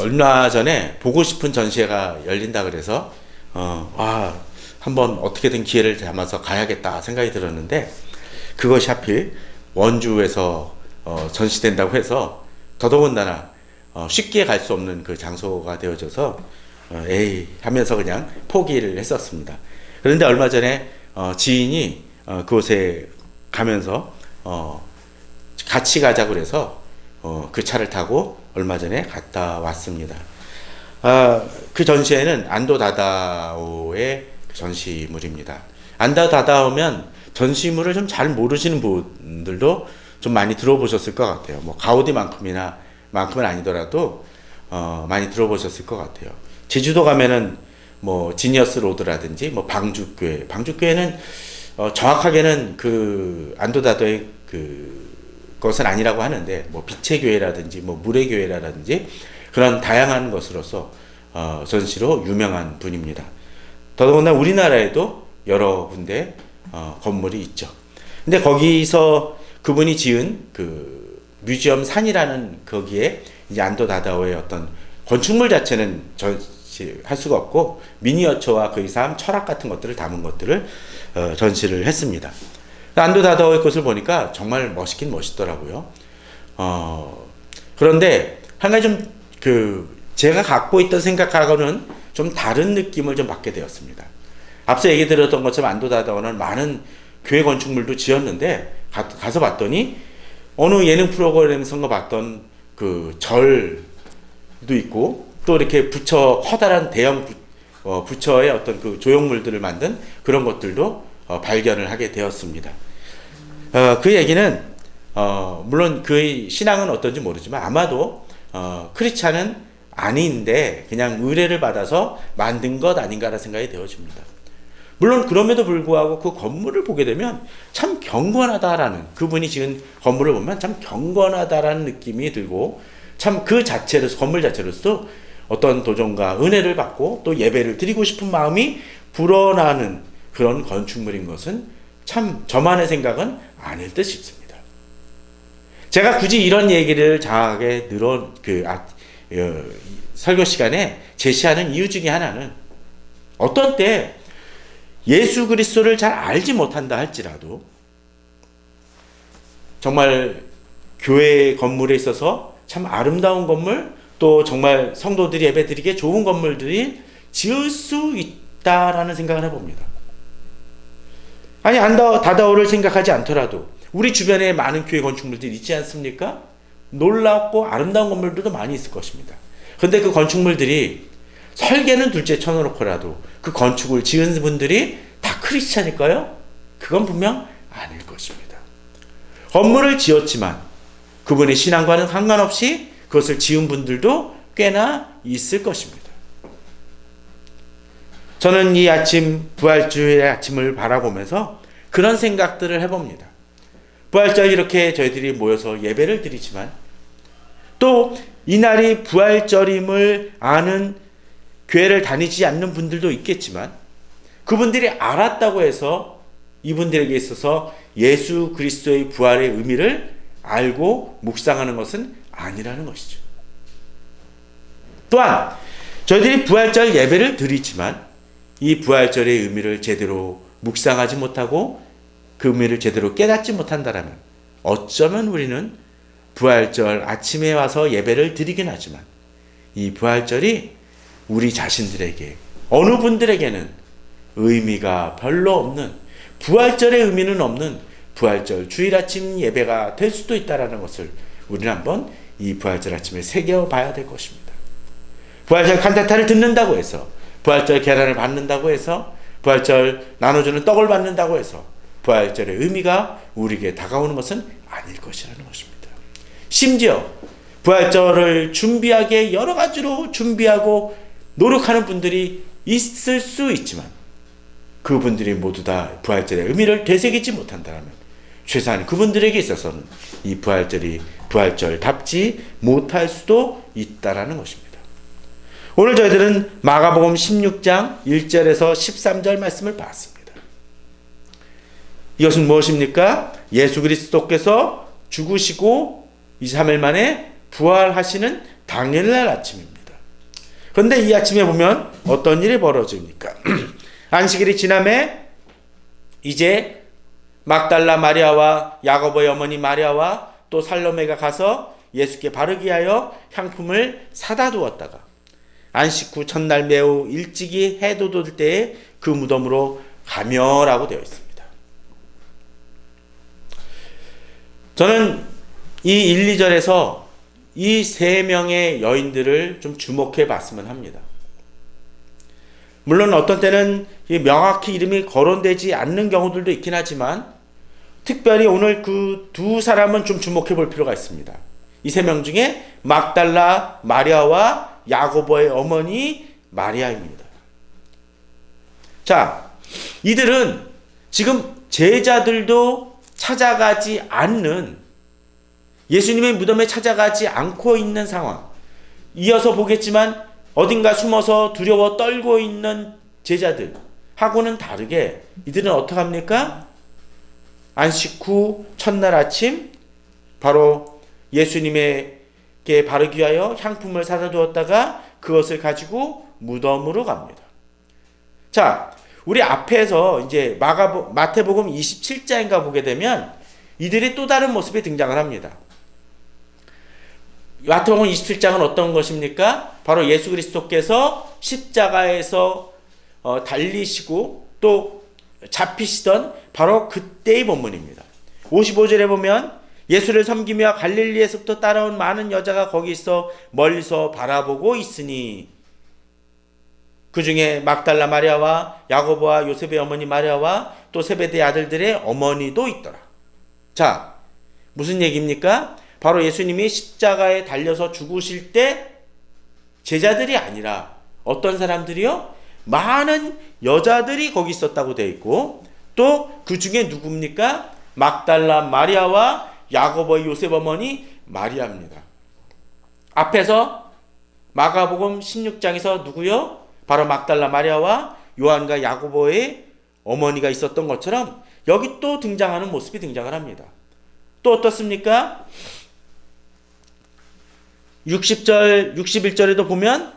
얼마 전에 보고 싶은 전시회가 열린다 그래서 어, 아, 한번 어떻게든 기회를 잡아서 가야겠다 생각이 들었는데 그것이 하필 원주에서 어, 전시된다고 해서 더더군다나 어, 쉽게 갈 수 없는 그 장소가 되어져서 어, 에이 하면서 그냥 포기를 했었습니다. 그런데 얼마 전에 어, 지인이 어, 그곳에 가면서 어, 같이 가자고 그래서 어, 그 차를 타고 얼마 전에 갔다 왔습니다. 아, 그 전시회는 안도 다다오의 그 전시물입니다. 안도 다다오면 전시물을 좀 잘 모르시는 분들도 좀 많이 들어보셨을 것 같아요. 뭐 가우디만큼이나 만큼은 아니더라도 어, 많이 들어보셨을 것 같아요. 제주도 가면은 뭐 지니어스 로드라든지 뭐 방주교회, 방주교회는 어, 정확하게는 그 안도다도의 그 것은 아니라고 하는데 뭐 빛의 교회라든지 뭐 물의 교회라든지 그런 다양한 것으로서 어, 전시로 유명한 분입니다. 더더군다나 우리나라에도 여러 군데 어, 건물이 있죠. 근데 거기서 그분이 지은 그 뮤지엄 산이라는 거기에 이제 안도 다다오의 어떤 건축물 자체는 전시할 수가 없고 미니어처와 그의 삶, 철학 같은 것들을 담은 것들을 어, 전시를 했습니다. 안도 다다오의 것을 보니까 정말 멋있긴 멋있더라고요. 어, 그런데 한 가지 좀 그 제가 갖고 있던 생각하고는 좀 다른 느낌을 좀 받게 되었습니다. 앞서 얘기 드렸던 것처럼 안도 다다오는 많은 교회 건축물도 지었는데 가, 가서 봤더니 어느 예능 프로그램에서 봤던 그 절도 있고 또 이렇게 부처 커다란 대형 부, 어, 부처의 어떤 그 조형물들을 만든 그런 것들도 어, 발견을 하게 되었습니다. 어, 그 얘기는 어, 물론 그의 신앙은 어떤지 모르지만 아마도 어, 크리스찬은 아닌데 그냥 의뢰를 받아서 만든 것 아닌가라는 생각이 되어집니다. 물론 그럼에도 불구하고 그 건물을 보게 되면 참 경건하다라는 그분이 지은 건물을 보면 참 경건하다라는 느낌이 들고 참 그 자체로서 건물 자체로서 어떤 도전과 은혜를 받고 또 예배를 드리고 싶은 마음이 불어나는 그런 건축물인 것은 참 저만의 생각은 아닐 듯 싶습니다. 제가 굳이 이런 얘기를 장하게 늘어 그 아, 어, 설교 시간에 제시하는 이유 중에 하나는 어떤 때 예수 그리스도를 잘 알지 못한다 할지라도 정말 교회 건물에 있어서 참 아름다운 건물 또 정말 성도들이 예배드리기에 좋은 건물들이 지을 수 있다라는 생각을 해봅니다. 아니 안다 다다오를 생각하지 않더라도 우리 주변에 많은 교회 건축물들이 있지 않습니까? 놀랍고 아름다운 건물들도 많이 있을 것입니다. 그런데 그 건축물들이 설계는 둘째 쳐놓고라도 그 건축을 지은 분들이 다 크리스찬일까요? 그건 분명 아닐 것입니다. 건물을 지었지만 그분의 신앙과는 상관없이 그것을 지은 분들도 꽤나 있을 것입니다. 저는 이 아침 부활주의 아침을 바라보면서 그런 생각들을 해봅니다. 부활절 이렇게 저희들이 모여서 예배를 드리지만 또 이날이 부활절임을 아는 교회를 다니지 않는 분들도 있겠지만 그분들이 알았다고 해서 이분들에게 있어서 예수 그리스도의 부활의 의미를 알고 묵상하는 것은 아니라는 것이죠. 또한 저희들이 부활절 예배를 드리지만 이 부활절의 의미를 제대로 묵상하지 못하고 그 의미를 제대로 깨닫지 못한다라면 어쩌면 우리는 부활절 아침에 와서 예배를 드리긴 하지만 이 부활절이 우리 자신들에게 어느 분들에게는 의미가 별로 없는 부활절의 의미는 없는 부활절 주일 아침 예배가 될 수도 있다라는 것을 우리는 한번 이 부활절 아침에 새겨 봐야 될 것입니다. 부활절 칸타타를 듣는다고 해서 부활절 계란을 받는다고 해서 부활절 나눠주는 떡을 받는다고 해서 부활절의 의미가 우리에게 다가오는 것은 아닐 것이라는 것입니다. 심지어 부활절을 준비하기에 여러 가지로 준비하고 노력하는 분들이 있을 수 있지만 그분들이 모두 다 부활절의 의미를 되새기지 못한다면 최소한 그분들에게 있어서는 이 부활절이 부활절답지 못할 수도 있다라는 것입니다. 오늘 저희들은 마가복음 16장 1절에서 13절 말씀을 봤습니다. 이것은 무엇입니까? 예수 그리스도께서 죽으시고 2, 3일 만에 부활하시는 당일날 아침입니다. 그런데 이 아침에 보면 어떤 일이 벌어집니까? 안식일이 지남에 이제 막달라 마리아와 야고보의 어머니 마리아와 또 살로메가 가서 예수께 바르기 하여 향품을 사다 두었다가 안식 후 첫날 매우 일찍이 해도 돋을 때에 그 무덤으로 가며라고 되어 있습니다. 저는 이 1, 2절에서 이 세 명의 여인들을 좀 주목해 봤으면 합니다. 물론 어떤 때는 명확히 이름이 거론되지 않는 경우들도 있긴 하지만 특별히 오늘 그 두 사람은 좀 주목해 볼 필요가 있습니다. 이 세 명 중에 막달라 마리아와 야고보의 어머니 마리아입니다. 자, 이들은 지금 제자들도 찾아가지 않는 예수님의 무덤에 찾아가지 않고 있는 상황. 이어서 보겠지만 어딘가 숨어서 두려워 떨고 있는 제자들 하고는 다르게 이들은 어떻게 합니까? 안식 후 첫날 아침 바로 예수님에 게 바르기 위하여 향품을 사다 두었다가 그것을 가지고 무덤으로 갑니다. 자, 우리 앞에서 이제 마가 마태복음 27장인가 보게 되면 이들이 또 다른 모습이 등장을 합니다. 마태복음 27장은 어떤 것입니까? 바로 예수 그리스도께서 십자가에서 어, 달리시고 또 잡히시던 바로 그때의 본문입니다. 55절에 보면 예수를 섬기며 갈릴리에서부터 따라온 많은 여자가 거기 있어 멀리서 바라보고 있으니 그 중에 막달라 마리아와 야고보와 요셉의 어머니 마리아와 또 세베대 아들들의 어머니도 있더라. 자, 무슨 얘기입니까? 바로 예수님이 십자가에 달려서 죽으실 때 제자들이 아니라 어떤 사람들이요? 많은 여자들이 거기 있었다고 되어 있고 또 그 중에 누굽니까? 막달라 마리아와 야고보의 요셉 어머니 마리아입니다. 앞에서 마가복음 16장에서 누구요? 바로 막달라 마리아와 요한과 야고보의 어머니가 있었던 것처럼 여기 또 등장하는 모습이 등장을 합니다. 또 어떻습니까? 60절, 61절에도 보면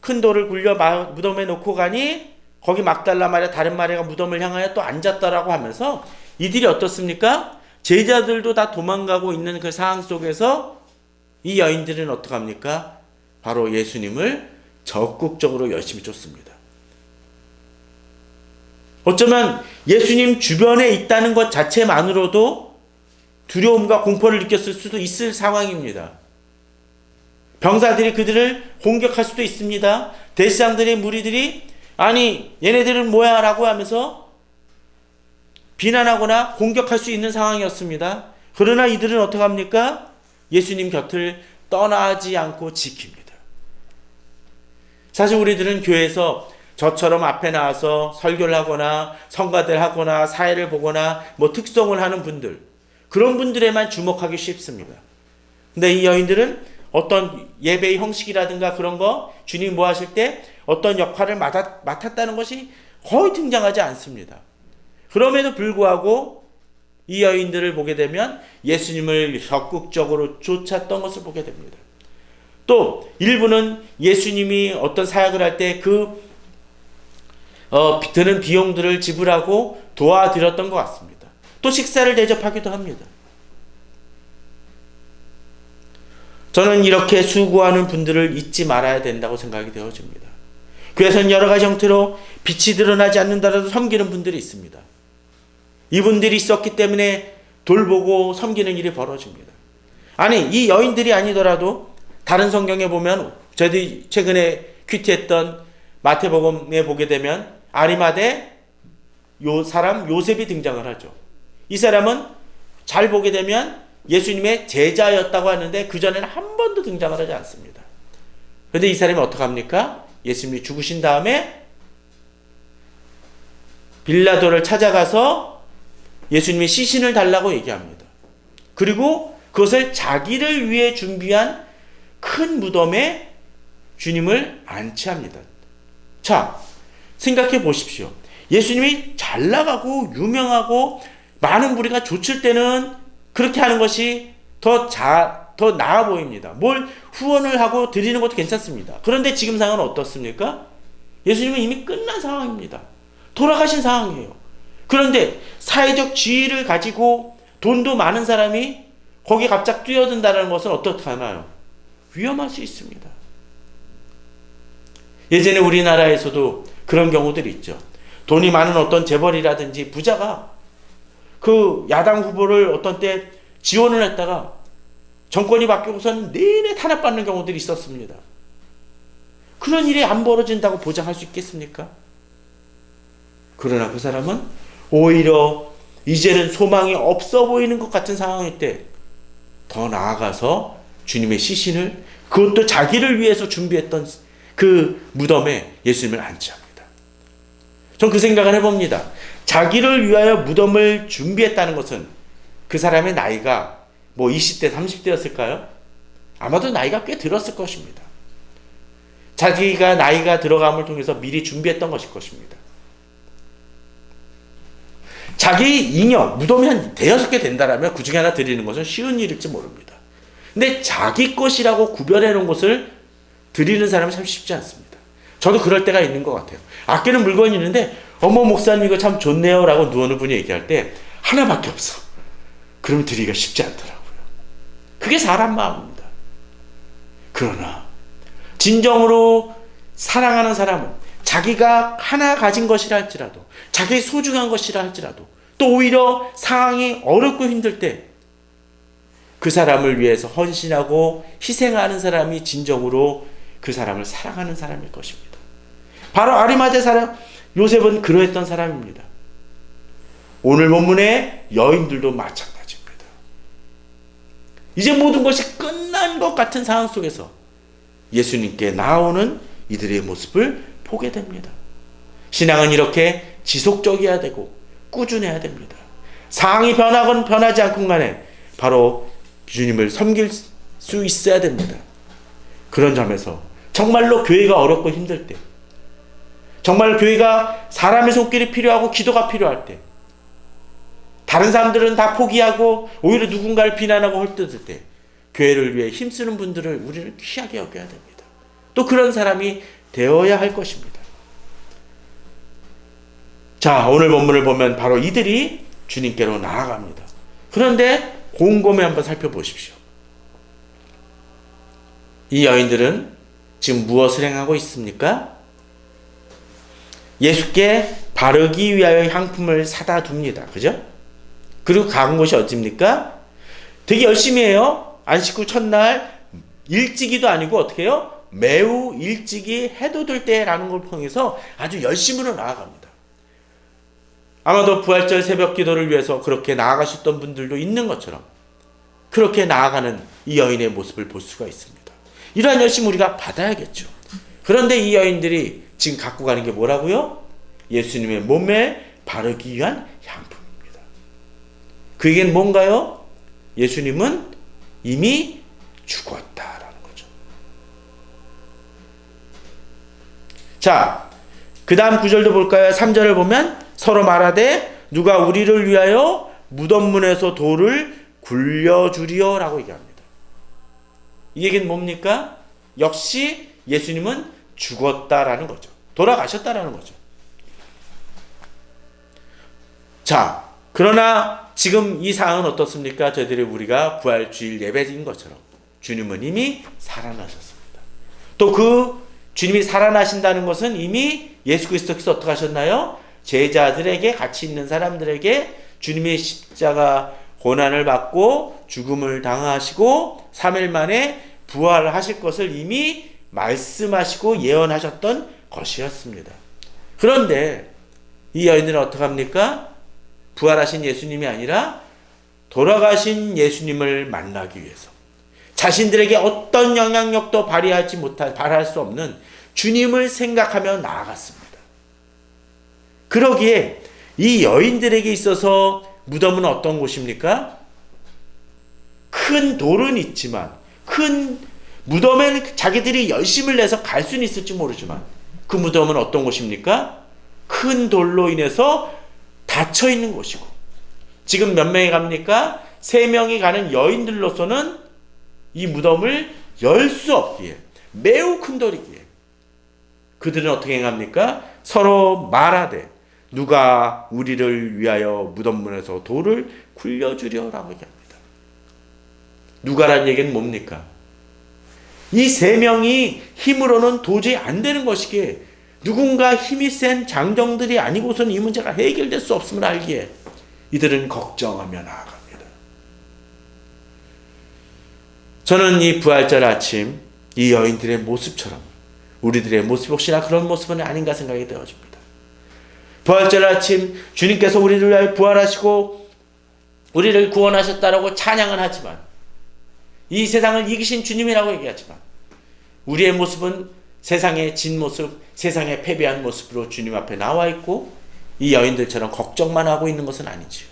큰 돌을 굴려 무덤에 놓고 가니 거기 막달라 마리아 다른 마리아가 무덤을 향하여 또 앉았다라고 하면서 이들이 어떻습니까? 제자들도 다 도망가고 있는 그 상황 속에서 이 여인들은 어떡합니까? 바로 예수님을 적극적으로 열심히 쫓습니다. 어쩌면 예수님 주변에 있다는 것 자체만으로도 두려움과 공포를 느꼈을 수도 있을 상황입니다. 병사들이 그들을 공격할 수도 있습니다. 대시장들의 무리들이 아니 얘네들은 뭐야 라고 하면서 비난하거나 공격할 수 있는 상황이었습니다. 그러나 이들은 어떻게 합니까? 예수님 곁을 떠나지 않고 지킵니다. 사실 우리들은 교회에서 저처럼 앞에 나와서 설교를 하거나 성가대를 하거나 사회를 보거나 뭐 특성을 하는 분들 그런 분들에만 주목하기 쉽습니다. 근데 이 여인들은 어떤 예배의 형식이라든가 그런 거 주님 뭐 하실 때 어떤 역할을 맡았, 맡았다는 것이 거의 등장하지 않습니다. 그럼에도 불구하고 이 여인들을 보게 되면 예수님을 적극적으로 쫓았던 것을 보게 됩니다. 또 일부는 예수님이 어떤 사역을 할 때그 어, 드는 비용들을 지불하고 도와드렸던 것 같습니다. 또 식사를 대접하기도 합니다. 저는 이렇게 수고하는 분들을 잊지 말아야 된다고 생각이 되어집니다. 교회에서는 여러 가지 형태로 빛이 드러나지 않는다라도 섬기는 분들이 있습니다. 이분들이 있었기 때문에 돌보고 섬기는 일이 벌어집니다. 아니, 이 여인들이 아니더라도 다른 성경에 보면 저희들이 최근에 큐티했던 마태복음에 보게 되면 아리마대 요 사람 요셉이 등장을 하죠. 이 사람은 잘 보게 되면 예수님의 제자였다고 하는데 그 전에는 한 번도 등장을 하지 않습니다. 그런데 이 사람이 어떻게 합니까? 예수님이 죽으신 다음에 빌라도를 찾아가서 예수님의 시신을 달라고 얘기합니다. 그리고 그것을 자기를 위해 준비한 큰 무덤에 주님을 안치합니다. 자, 생각해 보십시오. 예수님이 잘 나가고 유명하고 많은 무리가 좇을 때는 그렇게 하는 것이 더 자, 더 나아 보입니다. 뭘 후원을 하고 드리는 것도 괜찮습니다. 그런데 지금 상황은 어떻습니까? 예수님은 이미 끝난 상황입니다. 돌아가신 상황이에요. 그런데 사회적 지위를 가지고 돈도 많은 사람이 거기에 갑자기 뛰어든다는 것은 어떻게 하나요? 위험할 수 있습니다. 예전에 우리나라에서도 그런 경우들이 있죠. 돈이 많은 어떤 재벌이라든지 부자가 그 야당 후보를 어떤 때 지원을 했다가 정권이 바뀌고서는 내내 탄압받는 경우들이 있었습니다. 그런 일이 안 벌어진다고 보장할 수 있겠습니까? 그러나 그 사람은 오히려 이제는 소망이 없어 보이는 것 같은 상황일 때 더 나아가서 주님의 시신을 그것도 자기를 위해서 준비했던 그 무덤에 예수님을 안치합니다. 전 그 생각을 해봅니다. 자기를 위하여 무덤을 준비했다는 것은 그 사람의 나이가 뭐 20대, 30대였을까요? 아마도 나이가 꽤 들었을 것입니다. 자기가 나이가 들어감을 통해서 미리 준비했던 것일 것입니다. 자기 잉여, 무덤이 한 대여섯 개 된다라면 그 중에 하나 드리는 것은 쉬운 일일지 모릅니다. 근데 자기 것이라고 구별해 놓은 것을 드리는 사람은 참 쉽지 않습니다. 저도 그럴 때가 있는 것 같아요. 아끼는 물건이 있는데, 어머, 목사님 이거 참 좋네요. 라고 누워는 분이 얘기할 때, 하나밖에 없어. 그러면 드리기가 쉽지 않더라고요. 그게 사람 마음입니다. 그러나, 진정으로 사랑하는 사람은 자기가 하나 가진 것이라 할지라도, 자기 소중한 것이라 할지라도, 또 오히려 상황이 어렵고 힘들 때, 그 사람을 위해서 헌신하고 희생하는 사람이 진정으로 그 사람을 사랑하는 사람일 것입니다. 바로 아리마대 사람 요셉은 그러했던 사람입니다. 오늘 본문의 여인들도 마찬가지입니다. 이제 모든 것이 끝난 것 같은 상황 속에서 예수님께 나오는 이들의 모습을 보게 됩니다. 신앙은 이렇게 지속적이어야 되고 꾸준해야 됩니다. 상황이 변하건 변하지 않건 간에 바로 주님을 섬길 수 있어야 됩니다. 그런 점에서 정말로 교회가 어렵고 힘들 때, 정말 교회가 사람의 손길이 필요하고 기도가 필요할 때, 다른 사람들은 다 포기하고 오히려 누군가를 비난하고 헐뜯을 때, 교회를 위해 힘쓰는 분들을 우리는 귀하게 여겨야 됩니다. 또 그런 사람이 되어야 할 것입니다. 자, 오늘 본문을 보면 바로 이들이 주님께로 나아갑니다. 그런데 곰곰이 한번 살펴보십시오. 이 여인들은 지금 무엇을 행하고 있습니까? 예수께 바르기 위하여 향품을 사다 둡니다. 그죠? 그리고 간 곳이 어딥니까? 되게 열심히 해요. 안식구 첫날 일찍이도 아니고 어떻게 해요? 매우 일찍이 해도 될 때라는 걸 통해서 아주 열심으로 나아갑니다. 아마도 부활절 새벽 기도를 위해서 그렇게 나아가셨던 분들도 있는 것처럼 그렇게 나아가는 이 여인의 모습을 볼 수가 있습니다. 이러한 열심 우리가 받아야겠죠. 그런데 이 여인들이 지금 갖고 가는 게 뭐라고요? 예수님의 몸에 바르기 위한 향품입니다. 그게 뭔가요? 예수님은 이미 죽었다라는 거죠. 자, 그 다음 구절도 볼까요? 3절을 보면 서로 말하되 누가 우리를 위하여 무덤문에서 돌을 굴려주리어라고 얘기합니다. 이 얘기는 뭡니까? 역시 예수님은 죽었다라는 거죠. 돌아가셨다라는 거죠. 자, 그러나 지금 이 상황은 어떻습니까? 저희들이 우리가 부활 주일 예배인 것처럼 주님은 이미 살아나셨습니다. 또그 주님이 살아나신다는 것은 이미 예수 그리스도께서 어떻게 하셨나요? 제자들에게 같이 있는 사람들에게 주님의 십자가 고난을 받고 죽음을 당하시고 3일 만에 부활하실 것을 이미 말씀하시고 예언하셨던 것이었습니다. 그런데 이 여인들은 어떻게 합니까? 부활하신 예수님이 아니라 돌아가신 예수님을 만나기 위해서 자신들에게 어떤 영향력도 발휘하지 못할 발할 수 없는 주님을 생각하며 나아갔습니다. 그러기에 이 여인들에게 있어서 무덤은 어떤 곳입니까? 큰 돌은 있지만 큰 무덤에는 자기들이 열심을 내서 갈 수는 있을지 모르지만 그 무덤은 어떤 곳입니까? 큰 돌로 인해서 닫혀 있는 곳이고 지금 몇 명이 갑니까? 세 명이 가는 여인들로서는 이 무덤을 열 수 없기에 매우 큰 돌이기에 그들은 어떻게 행합니까? 서로 말하되 누가 우리를 위하여 무덤문에서 돌을 굴려주려라고 얘기합니다. 누가란 얘기는 뭡니까? 이 세 명이 힘으로는 도저히 안 되는 것이기에 누군가 힘이 센 장정들이 아니고서는 이 문제가 해결될 수 없음을 알기에 이들은 걱정하며 나아갑니다. 저는 이 부활절 아침 이 여인들의 모습처럼 우리들의 모습 혹시나 그런 모습은 아닌가 생각이 되어집니다. 부활절 아침 주님께서 우리를 위하여 부활하시고 우리를 구원하셨다라고 찬양은 하지만 이 세상을 이기신 주님이라고 얘기하지만 우리의 모습은 세상의 진 모습, 세상의 패배한 모습으로 주님 앞에 나와 있고 이 여인들처럼 걱정만 하고 있는 것은 아니지요.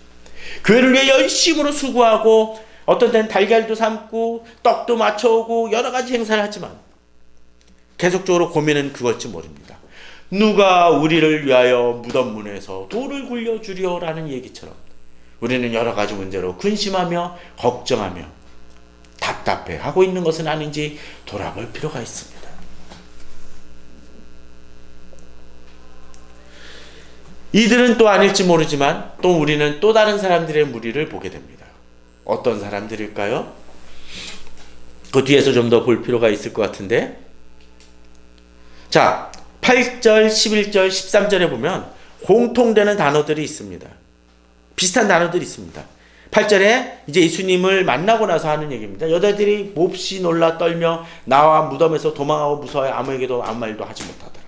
교회를 위해 열심으로 수고하고 어떤 때는 달걀도 삶고 떡도 맞춰오고 여러 가지 행사를 하지만 계속적으로 고민은 그것지 모릅니다. 누가 우리를 위하여 무덤 문에서 돌을 굴려 주려라는 얘기처럼 우리는 여러 가지 문제로 근심하며 걱정하며 답답해 하고 있는 것은 아닌지 돌아볼 필요가 있습니다. 이들은 또 아닐지 모르지만 또 우리는 또 다른 사람들의 무리를 보게 됩니다. 어떤 사람들일까요? 그 뒤에서 좀 더 볼 필요가 있을 것 같은데. 자, 8절, 11절, 13절에 보면 공통되는 단어들이 있습니다. 비슷한 단어들이 있습니다. 8절에 이제 예수님을 만나고 나서 하는 얘기입니다. 여자들이 몹시 놀라 떨며 나와 무덤에서 도망하고 무서워 아무에게도 아무 말도 하지 못하더라.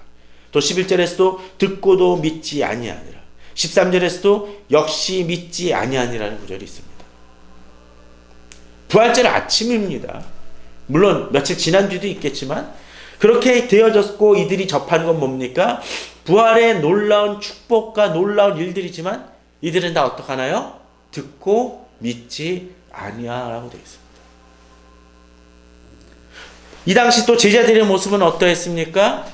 또 11절에서도 듣고도 믿지 아니하니라. 13절에서도 역시 믿지 아니하니라는 구절이 있습니다. 부활절 아침입니다. 물론 며칠 지난 뒤도 있겠지만 그렇게 되어졌고 이들이 접한 건 뭡니까? 부활의 놀라운 축복과 놀라운 일들이지만 이들은 다 어떡하나요? 듣고 믿지 아니하라고 되어 있습니다. 이 당시 또 제자들의 모습은 어떠했습니까?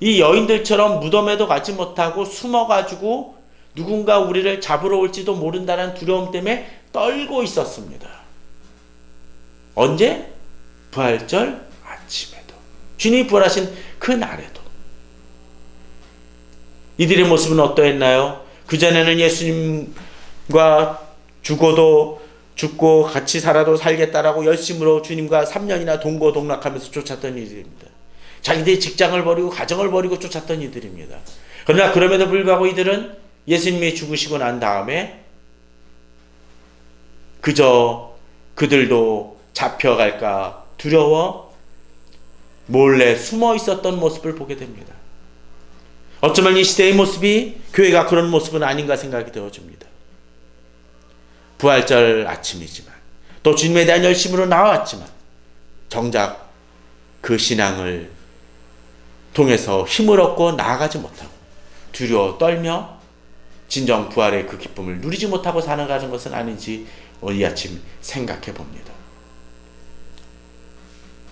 이 여인들처럼 무덤에도 가지 못하고 숨어가지고 누군가 우리를 잡으러 올지도 모른다는 두려움 때문에 떨고 있었습니다. 언제? 부활절 아침에도. 주님이 부활하신 그 날에도. 이들의 모습은 어떠했나요? 그전에는 예수님과 죽어도 죽고 같이 살아도 살겠다라고 열심으로 주님과 3년이나 동고동락하면서 쫓았던 이들입니다. 자기들의 직장을 버리고 가정을 버리고 쫓았던 이들입니다. 그러나 그럼에도 불구하고 이들은 예수님이 죽으시고 난 다음에 그저 그들도 잡혀갈까 두려워 몰래 숨어 있었던 모습을 보게 됩니다. 어쩌면 이 시대의 모습이 교회가 그런 모습은 아닌가 생각이 되어집니다. 부활절 아침이지만 또 주님에 대한 열심으로 나왔지만 정작 그 신앙을 통해서 힘을 얻고 나아가지 못하고 두려워 떨며 진정 부활의 그 기쁨을 누리지 못하고 살아가는 것은 아닌지 오늘 이 아침 생각해 봅니다.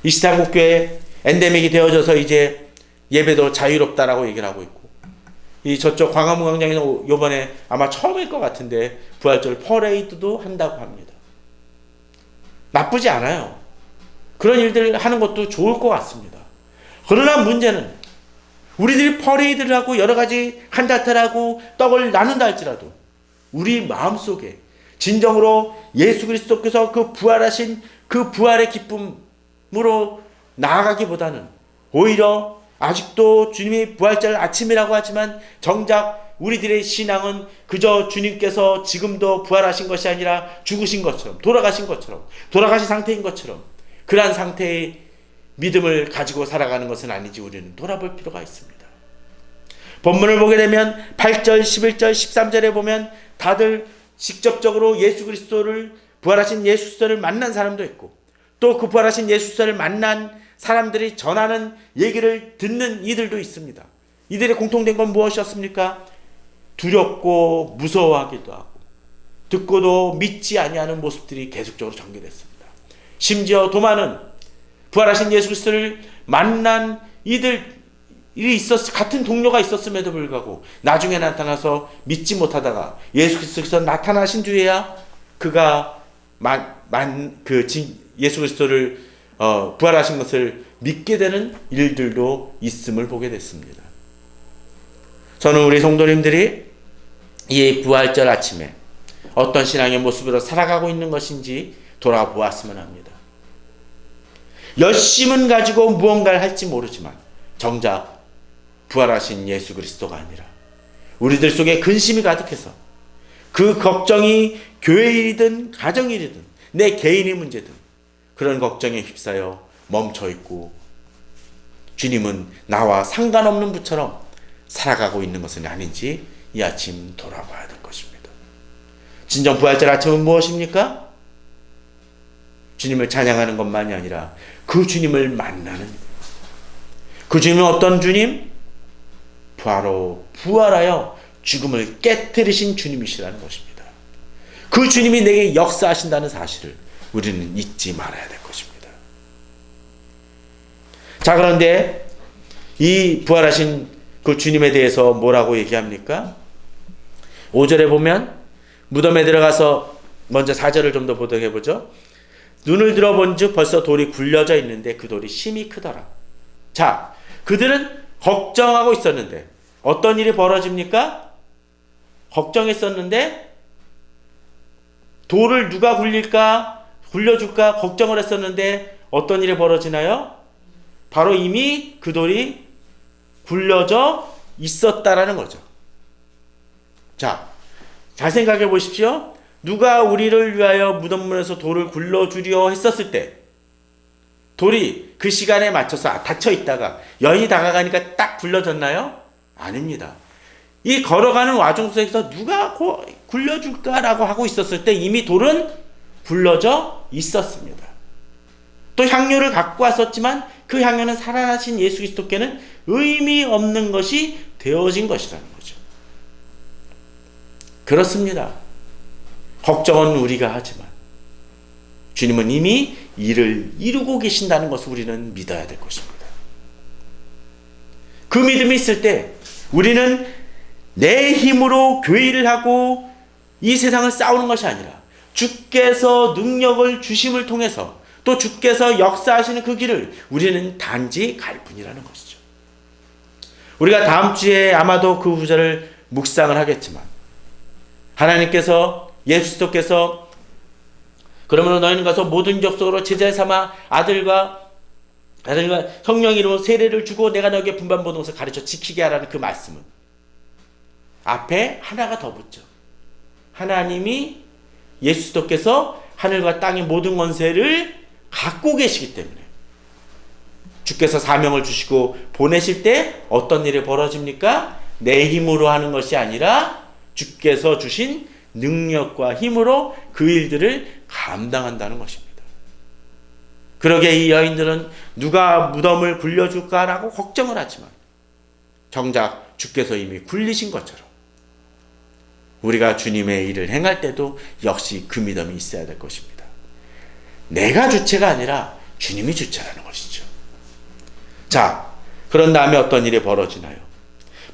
이 시당국교회 엔데믹이 되어져서 이제 예배도 자유롭다라고 얘기를 하고 있고 이 저쪽 광화문 광장에는 요번에 아마 처음일 것 같은데 부활절 퍼레이드도 한다고 합니다. 나쁘지 않아요. 그런 일들을 하는 것도 좋을 것 같습니다. 그러나 문제는 우리들이 퍼레이드를 하고 여러 가지 한다탈 하고 떡을 나눈다 할지라도 우리 마음속에 진정으로 예수 그리스도께서 그 부활하신 그 부활의 기쁨으로 나아가기보다는 오히려 아직도 주님이 부활절 아침이라고 하지만 정작 우리들의 신앙은 그저 주님께서 지금도 부활하신 것이 아니라 죽으신 것처럼 돌아가신 것처럼 돌아가신 상태인 것처럼 그러한 상태의 믿음을 가지고 살아가는 것은 아닌지 우리는 돌아볼 필요가 있습니다. 본문을 보게 되면 8절, 11절, 13절에 보면 다들 직접적으로 예수 그리스도를 부활하신 예수 그리스도를 만난 사람도 있고 또 그 부활하신 예수 그리스도를 만난 사람들이 전하는 얘기를 듣는 이들도 있습니다. 이들의 공통된 건 무엇이었습니까? 두렵고 무서워하기도 하고 듣고도 믿지 아니하는 모습들이 계속적으로 전개됐습니다. 심지어 도마는 부활하신 예수 그리스도를 만난 이들 이 있었 같은 동료가 있었음에도 불구하고 나중에 나타나서 믿지 못하다가 예수 그리스도께서 나타나신 뒤에야 그가 만그 예수 그리스도를 어, 부활하신 것을 믿게 되는 일들도 있음을 보게 됐습니다. 저는 우리 성도님들이 이 부활절 아침에 어떤 신앙의 모습으로 살아가고 있는 것인지 돌아보았으면 합니다. 열심은 가지고 무언가를 할지 모르지만 정작 부활하신 예수 그리스도가 아니라 우리들 속에 근심이 가득해서 그 걱정이 교회 일이든 가정 일이든 내 개인의 문제든 그런 걱정에 휩싸여 멈춰 있고 주님은 나와 상관없는 부처럼 살아가고 있는 것은 아닌지 이 아침 돌아봐야 될 것입니다. 진정 부활절 아침은 무엇입니까? 주님을 찬양하는 것만이 아니라 그 주님을 만나는 그 주님은 어떤 주님? 바로 부활하여 죽음을 깨뜨리신 주님이시라는 것입니다. 그 주님이 내게 역사하신다는 사실을 우리는 잊지 말아야 될 것입니다. 자, 그런데 이 부활하신 그 주님에 대해서 뭐라고 얘기합니까? 5절에 보면 무덤에 들어가서 먼저 4절을 좀 더 보도록 해보죠. 눈을 들어본 즉 벌써 돌이 굴려져 있는데 그 돌이 심히 크더라. 자, 그들은 걱정하고 있었는데 어떤 일이 벌어집니까? 걱정했었는데 돌을 누가 굴릴까? 굴려줄까? 걱정을 했었는데 어떤 일이 벌어지나요? 바로 이미 그 돌이 굴려져 있었다라는 거죠. 자, 잘 생각해 보십시오. 누가 우리를 위하여 무덤문에서 돌을 굴러주려 했었을 때 돌이 그 시간에 맞춰서 닫혀 있다가 여인이 다가가니까 딱 굴려졌나요? 아닙니다. 이 걸어가는 와중 속에서 누가 굴려줄까라고 하고 있었을 때 이미 돌은 굴러져 있었습니다. 또 향료를 갖고 왔었지만 그 향료는 살아나신 예수 그리스도께는 의미 없는 것이 되어진 것이라는 거죠. 그렇습니다. 걱정은 우리가 하지만 주님은 이미 일을 이루고 계신다는 것을 우리는 믿어야 될 것입니다. 그 믿음이 있을 때 우리는 내 힘으로 교회 일을 하고 이 세상을 싸우는 것이 아니라 주께서 능력을 주심을 통해서 또 주께서 역사하시는 그 길을 우리는 단지 갈 뿐이라는 것이죠. 우리가 다음 주에 아마도 그 구절을 묵상을 하겠지만 하나님께서 예수께서 그러므로 너희는 가서 모든 족속으로 제자 삼아 아들과 아들과 성령 이름으로 세례를 주고 내가 너에게 분반 보동서 가르쳐 지키게 하라는 그 말씀은 앞에 하나가 더 붙죠. 하나님이 예수께서 하늘과 땅의 모든 권세를 갖고 계시기 때문에 주께서 사명을 주시고 보내실 때 어떤 일이 벌어집니까? 내 힘으로 하는 것이 아니라 주께서 주신 능력과 힘으로 그 일들을 감당한다는 것입니다. 그러게 이 여인들은 누가 무덤을 굴려줄까라고 걱정을 하지만 정작 주께서 이미 굴리신 것처럼 우리가 주님의 일을 행할 때도 역시 그 믿음이 있어야 될 것입니다. 내가 주체가 아니라 주님이 주체라는 것이죠. 자, 그런 다음에 어떤 일이 벌어지나요?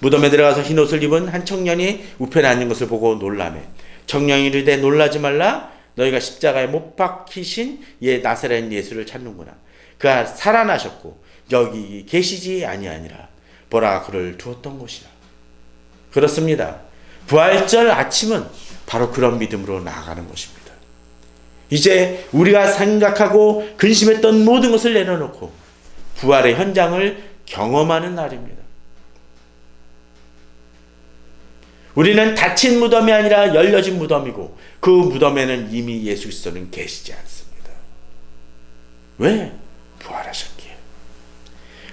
무덤에 들어가서 흰 옷을 입은 한 청년이 우편에 앉은 것을 보고 놀라매 청년이 이르되 놀라지 말라 너희가 십자가에 못 박히신 예 나사렛 예수를 찾는구나. 그가 살아나셨고 여기 계시지 아니하니라. 보라 그를 두었던 곳이라. 그렇습니다. 부활절 아침은 바로 그런 믿음으로 나아가는 것입니다. 이제 우리가 생각하고 근심했던 모든 것을 내려놓고 부활의 현장을 경험하는 날입니다. 우리는 닫힌 무덤이 아니라 열려진 무덤이고 그 무덤에는 이미 예수 그리스도는 계시지 않습니다. 왜? 부활하셨기에.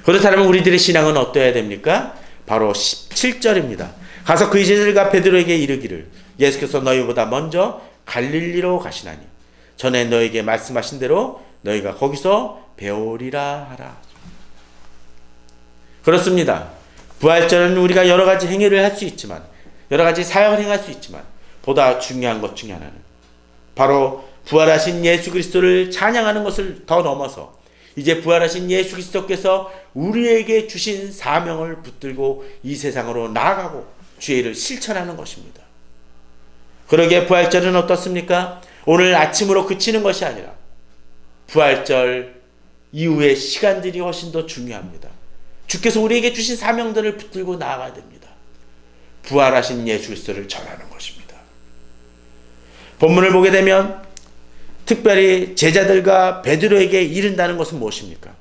그렇다면 우리들의 신앙은 어떠해야 됩니까? 바로 17절입니다. 가서 그 제자들과 베드로에게 이르기를 예수께서 너희보다 먼저 갈릴리로 가시나니 전에 너에게 말씀하신 대로 너희가 거기서 배우리라 하라. 그렇습니다. 부활절은 우리가 여러 가지 행위를 할 수 있지만 여러 가지 사역을 행할 수 있지만 보다 중요한 것 중에 하나는 바로 부활하신 예수 그리스도를 찬양하는 것을 더 넘어서 이제 부활하신 예수 그리스도께서 우리에게 주신 사명을 붙들고 이 세상으로 나아가고 죄를 실천하는 것입니다. 그러게 부활절은 어떻습니까? 오늘 아침으로 그치는 것이 아니라 부활절 이후의 시간들이 훨씬 더 중요합니다. 주께서 우리에게 주신 사명들을 붙들고 나아가야 됩니다. 부활하신 예수 그리스도를 전하는 것입니다. 본문을 보게 되면 특별히 제자들과 베드로에게 이른다는 것은 무엇입니까?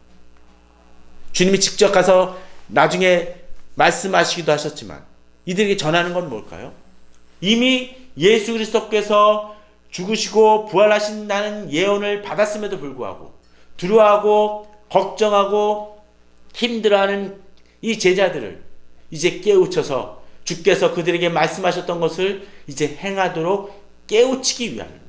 주님이 직접 가서 나중에 말씀하시기도 하셨지만 이들에게 전하는 건 뭘까요? 이미 예수 그리스도께서 죽으시고 부활하신다는 예언을 받았음에도 불구하고 두려워하고 걱정하고 힘들어하는 이 제자들을 이제 깨우쳐서 주께서 그들에게 말씀하셨던 것을 이제 행하도록 깨우치기 위함입니다.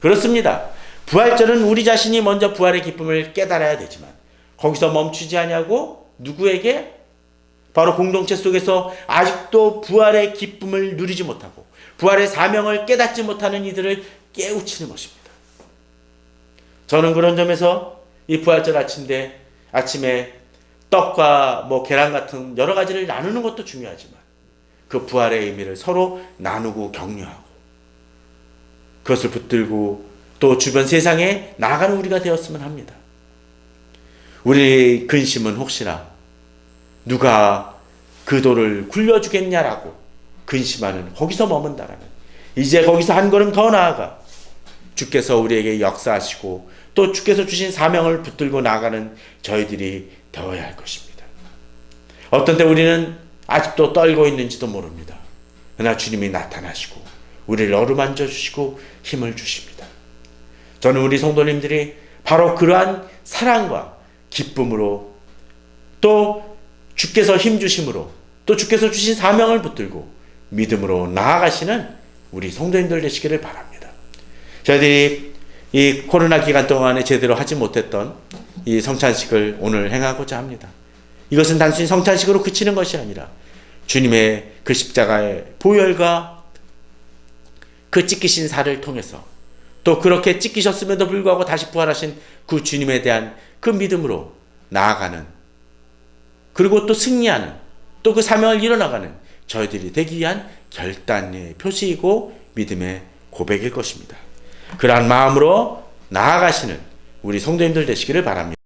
그렇습니다. 부활절은 우리 자신이 먼저 부활의 기쁨을 깨달아야 되지만 거기서 멈추지 아니하고 누구에게 바로 공동체 속에서 아직도 부활의 기쁨을 누리지 못하고 부활의 사명을 깨닫지 못하는 이들을 깨우치는 것입니다. 저는 그런 점에서 이 부활절 아침인데 아침에 떡과 뭐 계란 같은 여러 가지를 나누는 것도 중요하지만 그 부활의 의미를 서로 나누고 격려하고 그것을 붙들고 또 주변 세상에 나아가는 우리가 되었으면 합니다. 우리 근심은 혹시나 누가 그 돌을 굴려주겠냐라고 근심하는 거기서 머문다라는 이제 거기서 한 걸음 더 나아가 주께서 우리에게 역사하시고 또 주께서 주신 사명을 붙들고 나가는 저희들이 되어야 할 것입니다. 어떤 때 우리는 아직도 떨고 있는지도 모릅니다. 그러나 주님이 나타나시고 우리를 어루만져 주시고 힘을 주십니다. 저는 우리 성도님들이 바로 그러한 사랑과 기쁨으로 또 주께서 힘 주심으로 또 주께서 주신 사명을 붙들고 믿음으로 나아가시는 우리 성도님들 되시기를 바랍니다. 저희들이 이 코로나 기간 동안에 제대로 하지 못했던 이 성찬식을 오늘 행하고자 합니다. 이것은 단순히 성찬식으로 그치는 것이 아니라 주님의 그 십자가의 보혈과 그 찢기신 살을 통해서 또 그렇게 찢기셨음에도 불구하고 다시 부활하신 그 주님에 대한 그 믿음으로 나아가는 그리고 또 승리하는 또 그 사명을 이뤄나가는 저희들이 되기 위한 결단의 표시이고 믿음의 고백일 것입니다. 그러한 마음으로 나아가시는 우리 성도님들 되시기를 바랍니다.